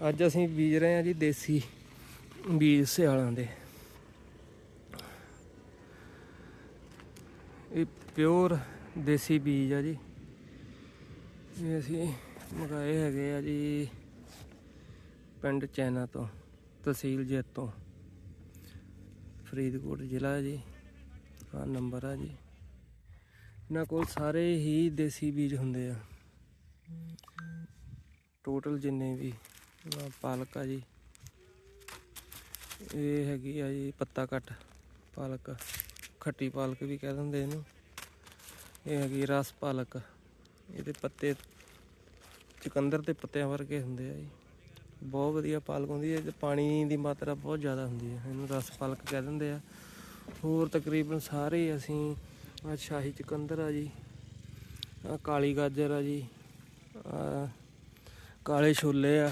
ਅੱਜ ਅਸੀਂ ਬੀਜ ਰਹੇ ਹਾਂ ਜੀ ਦੇਸੀ ਬੀਜ ਸਿਆਲਾਂ ਦੇ। ਇਹ ਪਿਓਰ ਦੇਸੀ ਬੀਜ ਆ ਜੀ। ਇਹ ਅਸੀਂ ਮੰਗਾਏ ਹੈਗੇ ਆ ਜੀ ਪਿੰਡ ਚੈਨਾ ਤੋਂ, ਤਹਿਸੀਲ ਜੈਤ ਤੋਂ। ਫਰੀਦਕੋਟ ਜ਼ਿਲ੍ਹਾ ਜੀ ਆ ਨੰਬਰ ਆ ਜੀ। ਇਹਨਾਂ ਕੋਲ ਸਾਰੇ ਹੀ ਦੇਸੀ ਬੀਜ ਹੁੰਦੇ ਆ। ਟੋਟਲ ਜਿੰਨੇ ਵੀ ਆਹ ਪਾਲਕ ਆ ਜੀ। ਇਹ ਹੈਗੀ ਆ ਜੀ ਪੱਤਾ ਕੱਟ, ਪਾਲਕ। ਖੱਟੀ ਪਾਲਕ ਵੀ ਕਹਿ ਦਿੰਦੇ ਇਹਨੂੰ। ਇਹ ਹੈਗੀ ਰਸ ਪਾਲਕ। ਇਹਦੇ ਪੱਤੇ ਚੁਕੰਦਰ ਦੇ ਪੱਤਿਆਂ ਵਰਗੇ ਹੁੰਦੇ ਆ ਜੀ। ਬਹੁਤ ਵਧੀਆ ਪਾਲਕ ਹੁੰਦੀ ਹੈ ਤੇ ਪਾਣੀ ਦੀ ਮਾਤਰਾ ਬਹੁਤ ਜ਼ਿਆਦਾ ਹੁੰਦੀ ਹੈ ਇਹਨੂੰ ਰਸ ਪਾਲਕ ਕਹਿ ਦਿੰਦੇ ਆ। ਹੋਰ ਤਕਰੀਬਨ ਸਾਰੇ ਅਸੀਂ ਆ ਸ਼ਾਹੀ ਚੁਕੰਦਰ ਆ ਜੀ ਆ ਕਾਲੀ ਗਾਜਰ ਆ ਜੀ ਆ ਕਾਲੇ ਛੋਲੇ ਆ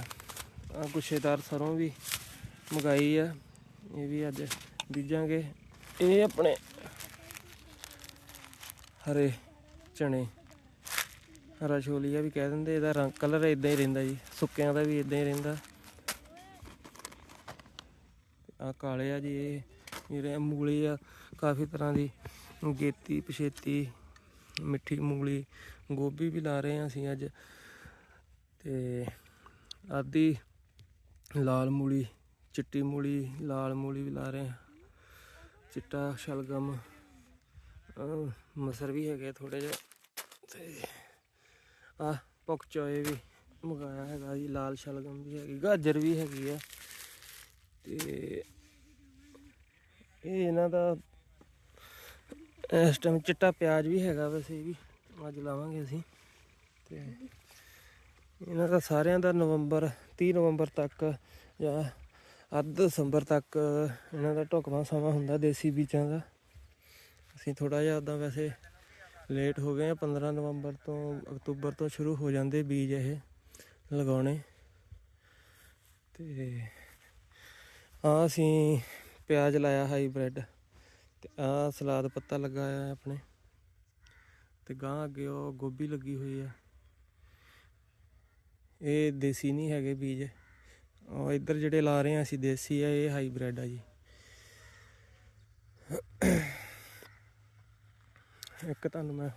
ਆ ਗੁੱਛੇਦਾਰ ਸਰੋਂ ਵੀ ਮੰਗਾਈ ਆ। ਇਹ ਵੀ ਅੱਜ ਬੀਜਾਂਗੇ। ਇਹ ਆਪਣੇ ਹਰੇ ਚਣੇ ਹਰਾ ਛੋਲੀਆ ਵੀ ਕਹਿ ਦਿੰਦੇ, ਇਹਦਾ ਰੰਗ, ਕਲਰ ਇਦਾਂ ਹੀ ਰਹਿੰਦਾ ਜੀ। ਸੁੱਕਿਆਂ ਦਾ ਵੀ ਇਦਾਂ ਹੀ ਰਹਿੰਦਾ। ਆ ਕਾਲੇ ਆ ਜੀ, ਇਹ ਜਿਹੜੇ ਮੂਲੀ ਆ, ਕਾਫੀ ਤਰ੍ਹਾਂ ਦੀ ਗੇਤੀ, ਪਛੇਤੀ, ਮਿੱਠੀ ਮੂਲੀ, ਗੋਭੀ ਵੀ ਲਾ ਰਹੇ ਹਾਂ ਅਸੀਂ ਅੱਜ। ਤੇ ਆਦੀ ਲਾਲ ਮੂਲੀ, ਚਿੱਟੀ ਮੂਲੀ, ਲਾਲ ਮੂਲੀ ਵੀ ਲਾ ਰਹੇ ਹਾਂ। ਚਿੱਟਾ, ਸ਼ਲਗਮ ਮਸਰ ਵੀ ਹੈਗੇ ਥੋੜੇ ਜਿਹਾ। ਤੇ ਆ ਪੁੱਕ ਚੋਏ ਵੀ ਮੰਗਾਇਆ ਹੈਗਾ ਜੀ, ਲਾਲ ਸ਼ਲਗਮ ਵੀ ਹੈਗੀ, ਗਾਜਰ ਵੀ ਹੈਗੀ ਆ। ਤੇ ਇਹ ਇਹਨਾਂ ਦਾ ਇਸ ਟਾਈਮ ਚਿੱਟਾ ਪਿਆਜ਼ ਵੀ ਹੈਗਾ ਵੈਸੇ ਵੀ, ਅੱਜ ਲਾਵਾਂਗੇ ਅਸੀਂ। ਤੇ ਇਹਨਾਂ ਦਾ ਸਾਰਿਆਂ ਦਾ ਨਵੰਬਰ 30 ਨਵੰਬਰ ਤੱਕ ਜਾਂ ਅੱਧ ਦਸੰਬਰ ਤੱਕ ਇਹਨਾਂ ਦਾ ਢੁਕਵਾਂ ਸਮਾਂ ਹੁੰਦਾ ਦੇਸੀ ਬੀਜਾਂ ਦਾ। ਅਸੀਂ ਥੋੜਾ ਜਿਹਾ ਉਦਾਂ ਵੈਸੇ ਲੇਟ ਹੋ ਗਏ ਆ 15 ਨਵੰਬਰ ਤੋਂ ਅਕਤੂਬਰ ਤੋਂ ਸ਼ੁਰੂ ਹੋ ਜਾਂਦੇ ਬੀਜ ਇਹ ਲਗਾਉਣੇ। ਤੇ ਆ ਅਸੀਂ ਪਿਆਜ਼ ਲਾਇਆ ਹਾਈਬ੍ਰਿਡ ਤੇ ਆ ਸਲਾਦ ਪੱਤਾ ਲੱਗਾ ਆ ਆਪਣੇ। ਤੇ ਗਾਂ ਅੱਗੇ ਉਹ ਗੋਭੀ ਲੱਗੀ ਹੋਈ ਆ। ਇਹ ਦੇਸੀ ਨਹੀਂ ਹੈਗੇ ਬੀਜ। ਉਹ ਇੱਧਰ ਜਿਹੜੇ ਲਾ ਰਹੇ ਆ ਅਸੀਂ, ਦੇਸੀ ਆ, ਇਹ ਹਾਈਬ੍ਰਿਡ ਆ ਜੀ। ਇੱਕ ਤੁਹਾਨੂੰ ਮੈਂ